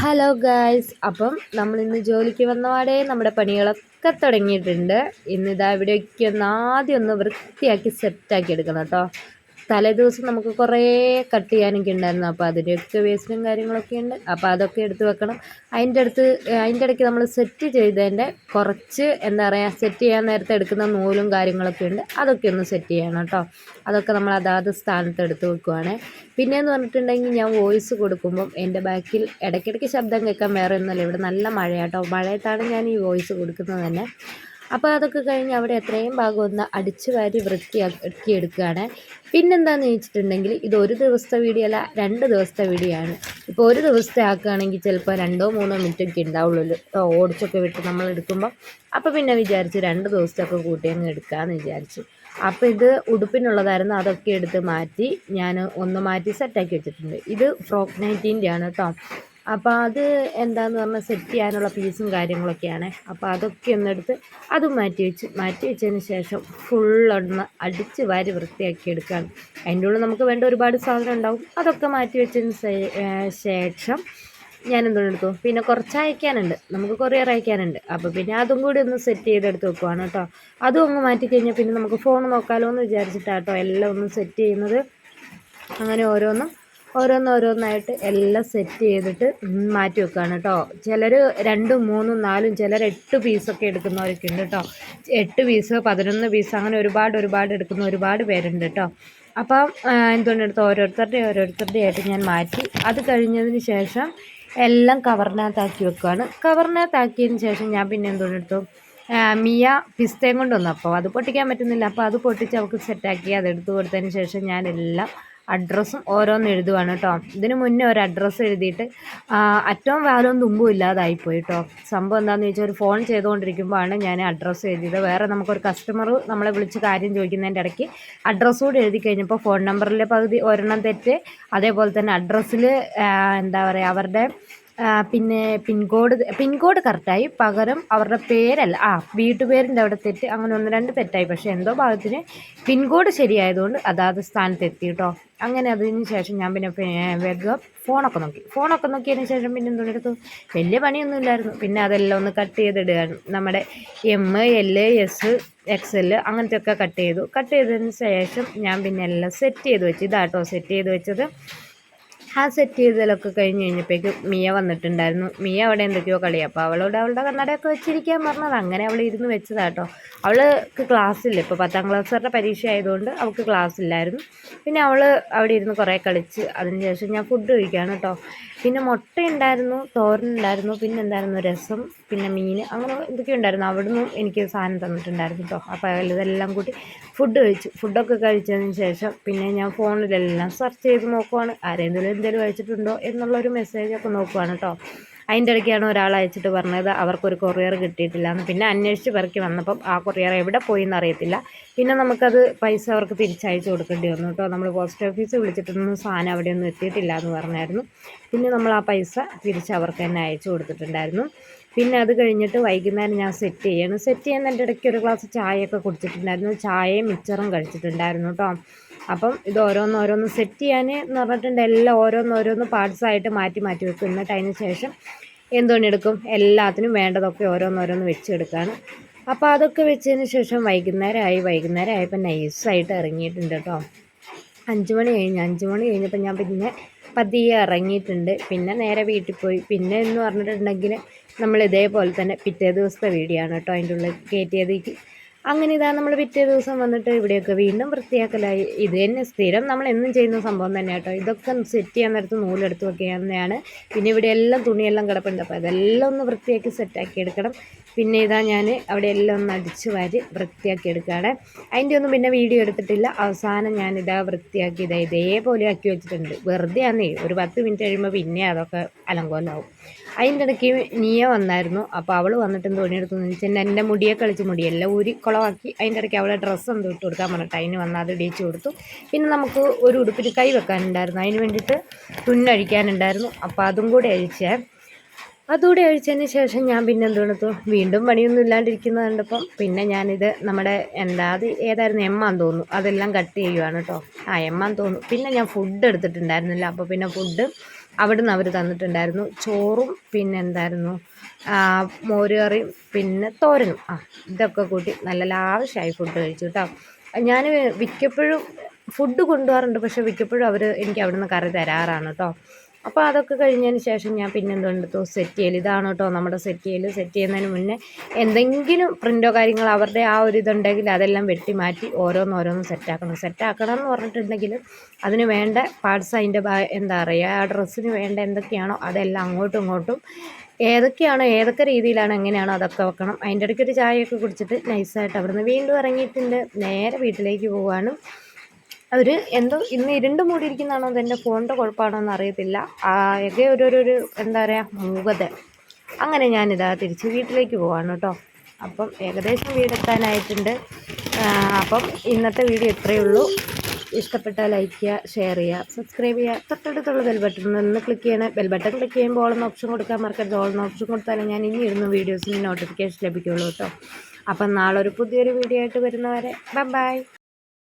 Hello guys അപ്പം നമ്മൾ ഇന്ന് ജോലിക്ക് വന്നപാടെ നമ്മുടെ പണികളൊക്കെ തുടങ്ങിയിട്ടുണ്ട്. ഇന്നിതാ ഇവിടെയൊക്കെ ഒന്ന് ആദ്യം ഒന്ന് വൃത്തിയാക്കി സെറ്റാക്കി എടുക്കണം കേട്ടോ. തലേ ദിവസം നമുക്ക് കുറേ കട്ട് ചെയ്യാനൊക്കെ ഉണ്ടായിരുന്നു. അപ്പോൾ അതിന്റെയൊക്കെ വേസ്റ്റും കാര്യങ്ങളൊക്കെ ഉണ്ട്. അപ്പോൾ അതൊക്കെ എടുത്ത് വെക്കണം. അതിന്റെ അടുത്ത് അതിന്റെ ഇടയ്ക്ക് നമ്മൾ സെറ്റ് ചെയ്തതിന്റെ കുറച്ച് എന്താ പറയുക സെറ്റ് ചെയ്യാൻ നേരത്തെ എടുക്കുന്ന നൂലും കാര്യങ്ങളൊക്കെ ഉണ്ട്. അതൊക്കെ ഒന്ന് സെറ്റ് ചെയ്യണം കേട്ടോ അതൊക്കെ നമ്മൾ അതാത് സ്ഥാനത്ത് എടുത്ത് വെക്കുവാണ്. പിന്നെയെന്ന് പറഞ്ഞിട്ടുണ്ടെങ്കിൽ ഞാൻ വോയിസ് കൊടുക്കുമ്പം എന്റെ ബാക്കിൽ ഇടയ്ക്കിടയ്ക്ക് ശബ്ദം കേൾക്കാൻ വേറെ ഒന്നുമല്ല. ഇവിടെ നല്ല മഴയാട്ടോ മഴയത്താണ് ഞാൻ ഈ വോയിസ് കൊടുക്കുന്നത് തന്നെ. അപ്പോൾ അതൊക്കെ കഴിഞ്ഞ് അവിടെ എത്രയും ഭാഗം ഒന്ന് അടിച്ച് വാരി വൃത്തിയാക്കി എടുക്കുകയാണ് പിന്നെന്താണെന്ന് ചോദിച്ചിട്ടുണ്ടെങ്കിൽ ഇത് ഒരു ദിവസത്തെ വീഡിയോ അല്ല രണ്ട് ദിവസത്തെ വീഡിയോ ആണ്. ഇപ്പോൾ ഒരു ദിവസത്തെ ആക്കുകയാണെങ്കിൽ ചിലപ്പോൾ രണ്ടോ മൂന്നോ മിനിറ്റ് ഒക്കെ ഉണ്ടാവുള്ളൂ ഓടിച്ചൊക്കെ വിട്ട് നമ്മൾ എടുക്കുമ്പോൾ അപ്പോൾ പിന്നെ വിചാരിച്ച് രണ്ട് ദിവസത്തൊക്കെ കൂട്ടി അങ്ങ് എടുക്കാമെന്ന് വിചാരിച്ചു. അപ്പോൾ ഇത് ഉടുപ്പിനുള്ളതായിരുന്നു. അതൊക്കെ എടുത്ത് മാറ്റി ഞാൻ ഒന്ന് മാറ്റി സെറ്റാക്കി വെച്ചിട്ടുണ്ട്. ഇത് ഫ്രോക്ക് നൈറ്റീന്റെ ആണ് കേട്ടോ അപ്പോൾ അത് എന്താന്ന് പറഞ്ഞാൽ സെറ്റ് ചെയ്യാനുള്ള പീസും കാര്യങ്ങളൊക്കെയാണ്. അപ്പോൾ അതൊക്കെ ഒന്നെടുത്ത് അതും മാറ്റി വെച്ച്. മാറ്റി വെച്ചതിന് ശേഷം ഫുള്ളൊന്ന് അടിച്ച് വാരി വൃത്തിയാക്കി എടുക്കുകയാണ് അതിന്റെ ഉള്ളിൽ നമുക്ക് വേണ്ട ഒരുപാട് സാധനം ഉണ്ടാവും. അതൊക്കെ മാറ്റി വെച്ചതിന് ശേഷം ഞാൻ എന്തുകൊണ്ട് എടുത്തു? പിന്നെ കുറച്ച് അയക്കാനുണ്ട്. നമുക്ക് കൊറിയർ അയക്കാനുണ്ട്. അപ്പോൾ പിന്നെ അതും കൂടി ഒന്ന് സെറ്റ് ചെയ്തെടുത്ത് വെക്കുവാണ് കേട്ടോ. അതും ഒന്ന് മാറ്റി കഴിഞ്ഞാൽ പിന്നെ നമുക്ക് ഫോൺ നോക്കാമല്ലോ എന്ന് വിചാരിച്ചിട്ടാട്ടോ എല്ലാം ഒന്ന് സെറ്റ് ചെയ്യുന്നത്. അങ്ങനെ ഓരോന്നും ഓരോന്നോരോന്നായിട്ട് എല്ലാം സെറ്റ് ചെയ്തിട്ട് മാറ്റി വെക്കുകയാണ് കേട്ടോ ചിലർ രണ്ടും മൂന്നും നാലും ചിലർ എട്ട് പീസൊക്കെ എടുക്കുന്നവരൊക്കെ ഉണ്ട് കേട്ടോ എട്ട് പീസ് പതിനൊന്ന് പീസ് അങ്ങനെ ഒരുപാട് ഒരുപാട് എടുക്കുന്ന ഒരുപാട് പേരുണ്ട് കേട്ടോ അപ്പം എന്തുകൊണ്ടെടുത്ത് ഓരോരുത്തരുടെ ഓരോരുത്തരുടെ ആയിട്ട് ഞാൻ മാറ്റി. അത് കഴിഞ്ഞതിന് ശേഷം എല്ലാം കവറിനകത്താക്കി വെക്കുകയാണ് കവറിനകത്താക്കിയതിന് ശേഷം ഞാൻ പിന്നെ എന്തുകൊണ്ടെടുത്തു മിയ പിസ്തയും കൊണ്ടുവന്നു അപ്പോൾ അത് പൊട്ടിക്കാൻ പറ്റുന്നില്ല. അപ്പോൾ അത് പൊട്ടിച്ച് അവൾക്ക് സെറ്റാക്കി അതെടുത്ത് കൊടുത്തതിന് ശേഷം ഞാനെല്ലാം അഡ്രസ്സും ഓരോന്ന് എഴുതുവാണ് കേട്ടോ ഇതിന് മുന്നേ ഒരു അഡ്രസ്സ് എഴുതിയിട്ട് അറ്റവും വാലും തുമ്പും ഇല്ലാതായിപ്പോയി കേട്ടോ സംഭവം എന്താണെന്ന് വെച്ചാൽ ഒരു ഫോൺ ചെയ്തുകൊണ്ടിരിക്കുമ്പോഴാണ് ഞാൻ അഡ്രസ്സ് എഴുതിയത്. വേറെ നമുക്കൊരു കസ്റ്റമർ നമ്മളെ വിളിച്ച് കാര്യം ചോദിക്കുന്നതിന്റെ ഇടയ്ക്ക് അഡ്രസ്സ് കൂടി എഴുതി കഴിഞ്ഞപ്പോൾ ഫോൺ നമ്പറിലെ പകുതി ഒരെണ്ണം തെറ്റ് അതേപോലെ തന്നെ അഡ്രസ്സിൽ എന്താ പറയുക അവരുടെ പിന്നെ പിൻകോഡ് പിൻകോഡ് കറക്റ്റായി. പകരം അവരുടെ പേരല്ല. ആ വീട്ടുപേരിന്റെ അവിടെ തെറ്റ്. അങ്ങനെ ഒന്ന് രണ്ട് തെറ്റായി. പക്ഷേ എന്തോ ഭാഗത്തിന് പിൻകോഡ് ശരിയായതുകൊണ്ട് അതാത് സ്ഥാനത്ത് എത്തി കേട്ടോ. അങ്ങനെ അതിന് ശേഷം ഞാൻ പിന്നെ വേഗം ഫോണൊക്കെ നോക്കി. ഫോണൊക്കെ നോക്കിയതിന് ശേഷം പിന്നെ എന്തോ എടുത്തു? വലിയ പണിയൊന്നും ഇല്ലായിരുന്നു. പിന്നെ അതെല്ലാം ഒന്ന് കട്ട് ചെയ്തിടുകയാണ്. നമ്മുടെ M L S X L അങ്ങനത്തെ ഒക്കെ കട്ട് ചെയ്തു. കട്ട് ചെയ്തതിന് ശേഷം ഞാൻ പിന്നെ എല്ലാം സെറ്റ് ചെയ്ത് വെച്ചു. ഇതാട്ടോ സെറ്റ് ചെയ്ത് വെച്ചത്. ആ സെറ്റ് ചെയ്തതിലൊക്കെ കഴിഞ്ഞ് കഴിഞ്ഞപ്പോഴേക്കും മിയ വന്നിട്ടുണ്ടായിരുന്നു. മിയ അവിടെ എന്തൊക്കെയോ കളി. അപ്പോൾ അവളോട് അവളുടെ കണ്ണടയൊക്കെ വെച്ചിരിക്കാൻ പറഞ്ഞത് അങ്ങനെ അവൾ ഇരുന്ന് വെച്ചതാട്ടോ. അവൾക്ക് ക്ലാസ്സില്ല ഇപ്പോൾ പത്താം ക്ലാസ്സുകാരുടെ പരീക്ഷ ആയതുകൊണ്ട് അവൾക്ക് ക്ലാസ് ഇല്ലായിരുന്നു. പിന്നെ അവൾ അവിടെ ഇരുന്ന് കുറേ കളിച്ച് അതിനുശേഷം ഞാൻ ഫുഡ് കഴിക്കുകയാണ് കേട്ടോ പിന്നെ മുട്ട ഉണ്ടായിരുന്നു തോരൻ ഉണ്ടായിരുന്നു പിന്നെ എന്തായിരുന്നു രസം പിന്നെ മീൻ അങ്ങനെ എന്തൊക്കെയോ ഉണ്ടായിരുന്നു. അവിടുന്ന് എനിക്ക് സാധനം തന്നിട്ടുണ്ടായിരുന്നു കേട്ടോ അപ്പോൾ ഇതെല്ലാം കൂട്ടി ഫുഡ് കഴിച്ചു. ഫുഡൊക്കെ കഴിച്ചതിന് ശേഷം പിന്നെ ഞാൻ ഫോണിലെല്ലാം സെർച്ച് ചെയ്ത് നോക്കുവാണ്. ആരെങ്കിലും എന്തെങ്കിലും അയച്ചിട്ടുണ്ടോ എന്നുള്ളൊരു മെസ്സേജൊക്കെ നോക്കുവാണ് കേട്ടോ അതിന്റെ ഇടയ്ക്കാണ് ഒരാൾ അയച്ചിട്ട് പറഞ്ഞത് അവർക്കൊരു കൊറിയർ കിട്ടിയിട്ടില്ല എന്ന്. പിന്നെ അന്വേഷിച്ച് പെറുക്കി വന്നപ്പം ആ കൊറിയർ എവിടെ പോയി എന്നറിയത്തില്ല പിന്നെ നമുക്കത് പൈസ അവർക്ക് തിരിച്ചയച്ചു കൊടുക്കേണ്ടി വന്നു കേട്ടോ നമ്മൾ പോസ്റ്റ് ഓഫീസ് വിളിച്ചിട്ടൊന്നും സാധനം അവിടെയൊന്നും എത്തിയിട്ടില്ല എന്ന് പറഞ്ഞായിരുന്നു. പിന്നെ നമ്മൾ ആ പൈസ തിരിച്ച് അവർക്ക് തന്നെ അയച്ചു കൊടുത്തിട്ടുണ്ടായിരുന്നു. പിന്നെ അത് കഴിഞ്ഞിട്ട് വൈകുന്നേരം ഞാൻ സെറ്റ് ചെയ്യണം. സെറ്റ് ചെയ്യുന്നതിന്റെ ഇടയ്ക്ക് ഒരു ഗ്ലാസ് ചായയൊക്കെ കുടിച്ചിട്ടുണ്ടായിരുന്നു. ചായയും മിച്ചറും കഴിച്ചിട്ടുണ്ടായിരുന്നു കേട്ടോ അപ്പം ഇത് ഓരോന്ന് ഓരോന്ന് സെറ്റ് ചെയ്യാൻ എന്ന് പറഞ്ഞിട്ടുണ്ട്. എല്ലാം ഓരോന്ന് ഓരോന്ന് പാർട്സായിട്ട് മാറ്റി മാറ്റി വെക്കും. എന്നിട്ട് അതിന് ശേഷം എന്തുകൊണ്ടെടുക്കും എല്ലാത്തിനും വേണ്ടതൊക്കെ ഓരോന്നോരോന്ന് വെച്ചെടുക്കുകയാണ് അപ്പോൾ അതൊക്കെ വെച്ചതിന് ശേഷം വൈകുന്നേരമായി. വൈകുന്നേരം ആയപ്പോൾ നൈസായിട്ട് ഇറങ്ങിയിട്ടുണ്ട് കേട്ടോ അഞ്ച് മണി കഴിഞ്ഞ് അഞ്ച് മണി കഴിഞ്ഞപ്പോൾ ഞാൻ പിന്നെ പതിയെ ഇറങ്ങിയിട്ടുണ്ട്. പിന്നെ നേരെ വീട്ടിൽ പോയി. പിന്നെ എന്ന് പറഞ്ഞിട്ടുണ്ടെങ്കിൽ നമ്മൾ ഇതേപോലെ തന്നെ പിറ്റേ ദിവസത്തെ വീഡിയോ ആണ് കേട്ടോ അതിന്റെ ഉള്ളിൽ കയറ്റിയതേക്ക് അങ്ങനെ ഇതാ നമ്മൾ പിറ്റേ ദിവസം വന്നിട്ട് ഇവിടെയൊക്കെ വീണ്ടും വൃത്തിയാക്കലായി. ഇത് തന്നെ സ്ഥിരം നമ്മൾ എന്നും ചെയ്യുന്ന സംഭവം തന്നെ കേട്ടോ. ഇതൊക്കെ സെറ്റ് ചെയ്യാൻ നേരത്ത് നൂലെടുത്ത് വെക്കുകയാണ് പിന്നെ ഇവിടെ എല്ലാം തുണിയെല്ലാം കിടപ്പുണ്ട്. അപ്പോൾ അതെല്ലാം ഒന്ന് വൃത്തിയാക്കി സെറ്റാക്കി എടുക്കണം. പിന്നെ ഇതാ ഞാൻ അവിടെ എല്ലാം ഒന്ന് അടിച്ച് വാരി വൃത്തിയാക്കി എടുക്കുകയാണ്. അതിന്റെ ഒന്നും പിന്നെ വീഡിയോ എടുത്തിട്ടില്ല. അവസാനം ഞാനിതാ വൃത്തിയാക്കി ഇതാ ഇതേപോലെ ആക്കി വെച്ചിട്ടുണ്ട്. വെറുതെ ആന്നേ ഒരു പത്ത് മിനിറ്റ് കഴിയുമ്പോൾ പിന്നെ അതൊക്കെ അലങ്കോലാവും. അതിന്റെ ഇടയ്ക്ക് നീയ വന്നായിരുന്നു. അപ്പോൾ അവൾ വന്നിട്ട് തുണിയെടുത്തു എന്റെ മുടിയെ കളിച്ച് മുടിയെല്ലാം ഊരി കുളമാക്കി അതിന്റെ ഇടയ്ക്ക് അവളെ ഡ്രസ്സ് എന്ത് ഇട്ട് കൊടുക്കാൻ പറഞ്ഞിട്ട് അതിന് വന്ന് അത് ഇടിച്ചു കൊടുത്തു. പിന്നെ നമുക്ക് ഒരു ഉടുപ്പിൽ കൈ വെക്കാനുണ്ടായിരുന്നു. അതിന് വേണ്ടിയിട്ട് തുന്നഴിക്കാനുണ്ടായിരുന്നു അപ്പോൾ അതും കൂടി അഴിച്ചേ. അതുകൂടി അഴിച്ചതിന് ശേഷം ഞാൻ പിന്നെ എന്ത് കൊടുത്തു വീണ്ടും പണിയൊന്നും ഇല്ലാണ്ടിരിക്കുന്നത് കണ്ടപ്പം പിന്നെ ഞാനിത് നമ്മുടെ എന്താ അത് ഏതായിരുന്നു? എമ്മാൻ തോന്നുന്നു. അതെല്ലാം കട്ട് ചെയ്യുവാണ് കേട്ടോ. ആ എമ്മാൻ തോന്നുന്നു. പിന്നെ ഞാൻ ഫുഡ് എടുത്തിട്ടുണ്ടായിരുന്നില്ല. അപ്പോൾ പിന്നെ ഫുഡ് അവിടുന്ന് അവർ തന്നിട്ടുണ്ടായിരുന്നു. ചോറും പിന്നെ എന്തായിരുന്നു മോരുകറിയും പിന്നെ തോരനും. ആ ഇതൊക്കെ കൂട്ടി നല്ല ലാവശ്യമായി ഫുഡ് കഴിച്ചു കേട്ടോ ഞാൻ മിക്കപ്പോഴും ഫുഡ് കൊണ്ടുപോകാറുണ്ട്. പക്ഷേ മിക്കപ്പോഴും അവർ എനിക്ക് അവിടുന്ന് കറി തരാറാണ് കേട്ടോ അപ്പോൾ അതൊക്കെ കഴിഞ്ഞതിന് ശേഷം ഞാൻ പിന്നെ എന്തുകൊണ്ടെടുത്തു സെറ്റ് ചെയ്യൽ ഇതാണ് കേട്ടോ നമ്മുടെ സെറ്റ് ചെയ്യൽ സെറ്റ് ചെയ്യുന്നതിന് മുന്നേ എന്തെങ്കിലും പ്രിന്റോ കാര്യങ്ങൾ അവരുടെ ആ ഒരു ഇതുണ്ടെങ്കിൽ അതെല്ലാം വെട്ടി മാറ്റി ഓരോന്നോരോന്ന് സെറ്റാക്കണം സെറ്റാക്കണം എന്ന് പറഞ്ഞിട്ടുണ്ടെങ്കിൽ അതിന് വേണ്ട പാർട്സ് അതിന്റെ എന്താ പറയുക ആ ഡ്രസ്സിന് വേണ്ട എന്തൊക്കെയാണോ അതെല്ലാം അങ്ങോട്ടും ഇങ്ങോട്ടും ഏതൊക്കെയാണോ ഏതൊക്കെ രീതിയിലാണ് എങ്ങനെയാണോ അതൊക്കെ വെക്കണം. അതിന്റെ ഇടയ്ക്ക് ഒരു ചായയൊക്കെ കുടിച്ചിട്ട് നൈസായിട്ട് അവിടുന്ന് വീണ്ടും ഇറങ്ങിയിട്ടുണ്ട്. നേരെ വീട്ടിലേക്ക് പോവാണ്. അവർ എന്തോ ഇന്ന് ഇരുണ്ട് മൂടിയിരിക്കുന്നതാണോ അതെന്റെ ഫോണിന്റെ കുഴപ്പമാണോ എന്ന് അറിയത്തില്ല ആകെ ഒരു ഒരു ഒരു എന്താ പറയുക മൂകത. അങ്ങനെ ഞാനിതാ തിരിച്ച് വീട്ടിലേക്ക് പോവാണ് കേട്ടോ. അപ്പം ഏകദേശം വീടെത്താനായിട്ടുണ്ട്. അപ്പം ഇന്നത്തെ വീഡിയോ ഇത്രയേ ഉള്ളൂ. ഇഷ്ടപ്പെട്ടാൽ ലൈക്ക് ചെയ്യുക ഷെയർ ചെയ്യുക സബ്സ്ക്രൈബ് ചെയ്യുക. തൊട്ടടുത്തുള്ള ബെൽ ബട്ടൺ ഒന്ന് ക്ലിക്ക് ചെയ്യണം. ബെൽ ബട്ടൺ ക്ലിക്ക് ചെയ്യുമ്പോൾ ഓളെന്ന ഓപ്ഷൻ കൊടുക്കാൻ മറക്കരുത്. ഓളെന്ന ഓപ്ഷൻ കൊടുത്താലേ ഞാൻ ഇനി ഇരുന്ന് വീഡിയോസിന് നോട്ടിഫിക്കേഷൻ ലഭിക്കുള്ളൂ കേട്ടോ. അപ്പം നാളെ ഒരു പുതിയൊരു വീഡിയോ ആയിട്ട് വരുന്നവരെ ബൈ ബൈ